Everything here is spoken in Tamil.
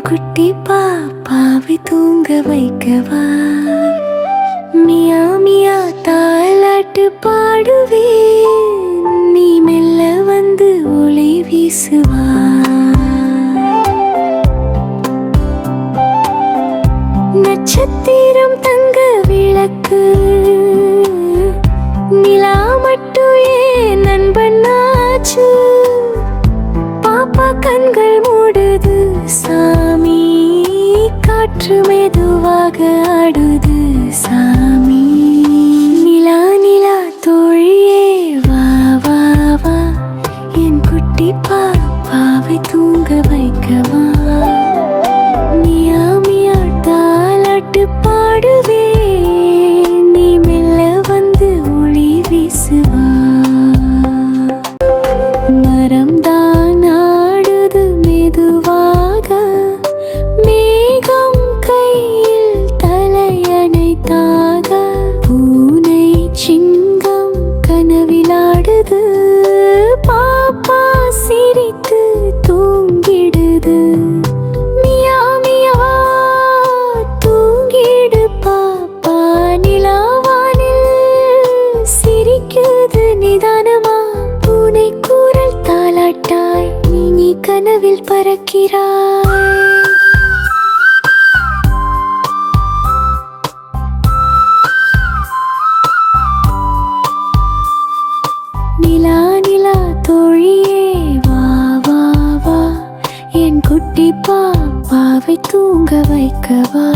குட்டி பாப்பாவை தூங்க வைக்கவா? மியா மியா தாலாட்டு பாடுவே நீ மெல்ல வந்து ஒளி வீசுவா? காற்று மெதுவாக ஆடுது சாமி. நிலா நிலா தோழியே வா வா வா. என் குட்டி பாப்பாவை தூங்க வைக்கவா? மியா மியா தாலாட்டு பாடுவே கனவில் பறக்கிறாய். நிலா நிலா தோழியே வா வா வா. என் குட்டி பாப்பாவை தூங்க வைக்கவா.